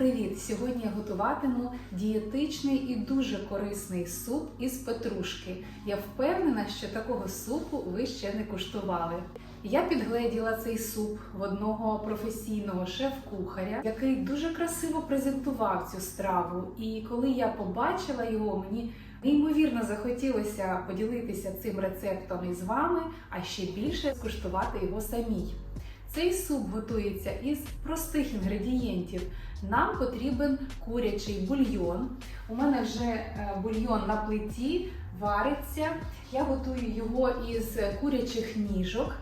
привіт! Сьогодні я готуватиму дієтичний і дуже корисний суп із петрушки. Я впевнена, що такого супу ви ще не куштували. Я підгледіла цей суп в одного професійного шеф-кухаря, який дуже красиво презентував цю страву. І коли я побачила його, мені неймовірно захотілося поділитися цим рецептом із вами, а ще більше скуштувати його самій. Цей суп готується із простих інгредієнтів. Нам потрібен курячий бульйон. У мене вже е, бульйон на плиті вариться. Я готую його із курячих ніжок.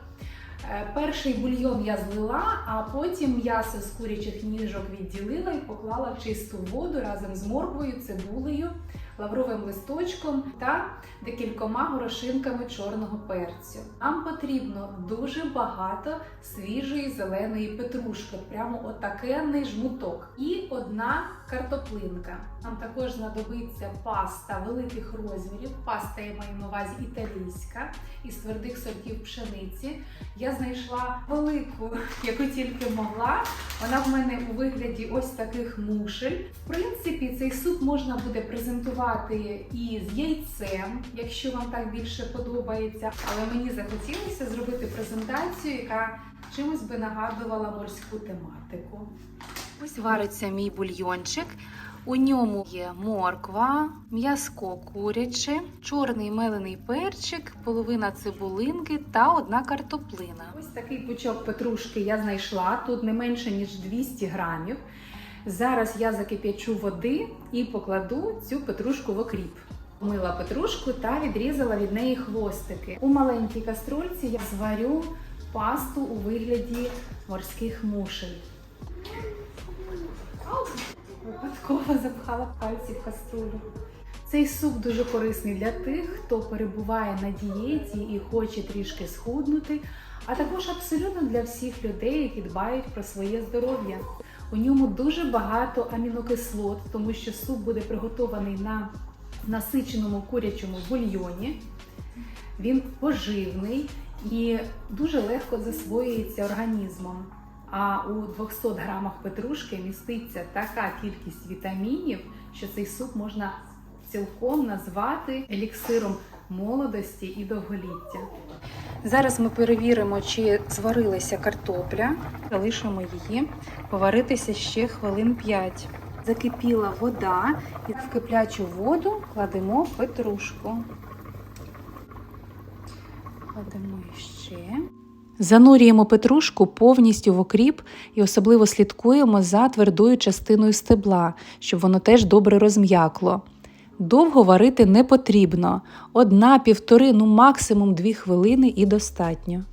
Е, Перший бульйон я злила, а потім м'ясо з курячих ніжок відділила і поклала в чисту воду разом з морквою, цибулею, лавровим листочком та декількома горошинками чорного перцю. Нам потрібно дуже багато свіжої зеленої петрушки, прямо отакенний жмуток, і одна картоплинка. Нам також знадобиться паста великих розмірів. Паста я маю на увазі італійська із твердих сортів пшениці. Я знайшла велику, яку тільки могла. Вона в мене у вигляді ось таких мушель. В принципі, цей суп можна буде презентувати і з яйцем, якщо вам так більше подобається. Але мені захотілося зробити презентацію, яка чимось би нагадувала морську тематику. Ось вариться мій бульйончик. У ньому є морква, м'язко куряче, чорний мелений перчик, половина цибулинки та одна картоплина. Ось такий пучок петрушки я знайшла. Тут не менше ніж 200 грамів. Зараз я закип'ячу води і покладу цю петрушку в окріп. Мила петрушку та відрізала від неї хвостики. У маленькій каструльці я зварю пасту у вигляді морських мушель. Випадково запхала пальці в каструлю. Цей суп дуже корисний для тих, хто перебуває на дієті і хоче трішки схуднути, а також абсолютно для всіх людей, які дбають про своє здоров'я. У ньому дуже багато амінокислот, тому що суп буде приготований на насиченому курячому бульйоні. Він поживний і дуже легко засвоюється організмом. А у 200 грамах петрушки міститься така кількість вітамінів, що цей суп можна цілком назвати еліксиром молодості і довголіття. Зараз ми перевіримо, чи зварилася картопля. Залишимо її поваритися ще хвилин 5. Закипіла вода, і в киплячу воду кладемо петрушку. Кладемо ще. Занурюємо петрушку повністю в окріп і особливо слідкуємо за твердою частиною стебла, щоб воно теж добре розм'якло. Довго варити не потрібно. Одна, півтори, ну максимум дві хвилини і достатньо.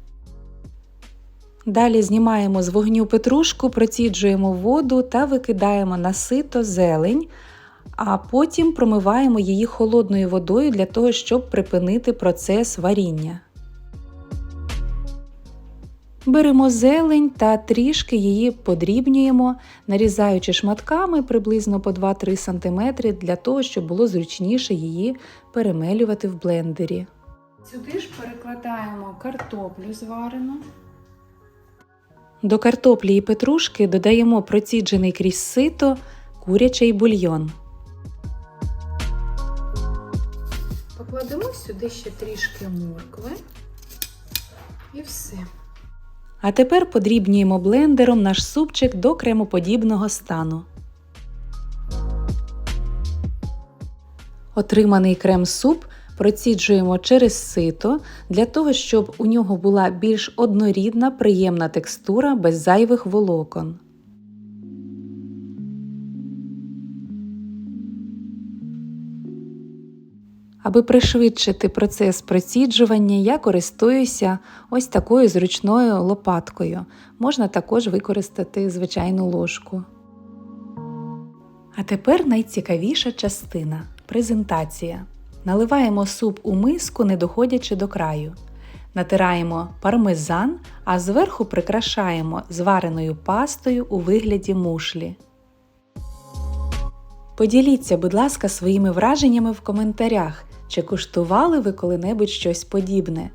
Далі знімаємо з вогню петрушку, проціджуємо воду та викидаємо на сито зелень, а потім промиваємо її холодною водою для того, щоб припинити процес варіння. Беремо зелень та трішки її подрібнюємо, нарізаючи шматками приблизно по 2-3 см для того, щоб було зручніше її перемелювати в блендері. Сюди ж перекладаємо картоплю зварену. До картоплі і петрушки додаємо проціджений крізь сито курячий бульйон. Покладемо сюди ще трішки моркви і все. А тепер подрібнюємо блендером наш супчик до кремоподібного стану. Отриманий крем-суп проціджуємо через сито для того, щоб у нього була більш однорідна, приємна текстура без зайвих волокон. Аби пришвидшити процес проціджування, я користуюся ось такою зручною лопаткою. Можна також використати звичайну ложку. А тепер найцікавіша частина презентація. Наливаємо суп у миску, не доходячи до краю. Натираємо пармезан, а зверху прикрашаємо звареною пастою у вигляді мушлі. Поділіться, будь ласка, своїми враженнями в коментарях, чи куштували ви коли-небудь щось подібне.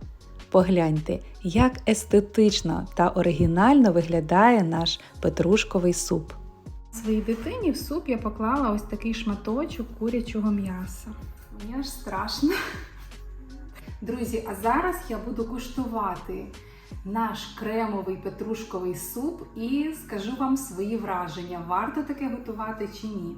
Погляньте, як естетично та оригінально виглядає наш петрушковий суп. Своїй дитині в суп я поклала ось такий шматочок курячого м'яса. Мені аж страшно. Друзі, а зараз я буду куштувати наш кремовий петрушковий суп і скажу вам свої враження, варто таке готувати чи ні.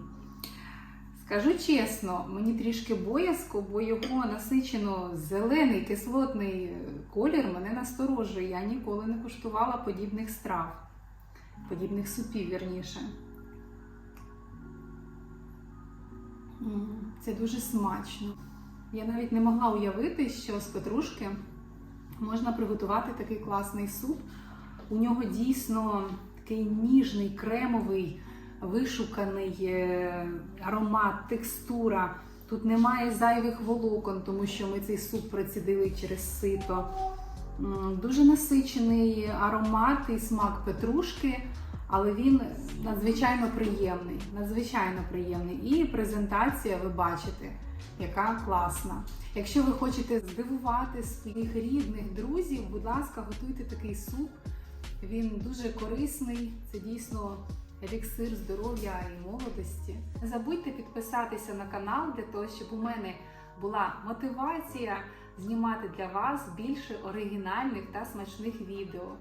Скажу чесно, мені трішки боязко, бо його насичено зелений кислотний колір мене насторожує. Я ніколи не куштувала подібних страв, подібних супів, вірніше. Це дуже смачно. Я навіть не могла уявити, що з петрушки можна приготувати такий класний суп. У нього дійсно такий ніжний, кремовий, вишуканий е, аромат, текстура. Тут немає зайвих волокон, тому що ми цей суп процідили через сито. Дуже насичений аромат і смак петрушки, але він надзвичайно приємний. Надзвичайно приємний. І презентація, ви бачите, яка класна. Якщо ви хочете здивувати своїх рідних друзів, будь ласка, готуйте такий суп. Він дуже корисний. Це дійсно еліксир здоров'я і молодості. Не забудьте підписатися на канал для того, щоб у мене була мотивація знімати для вас більше оригінальних та смачних відео.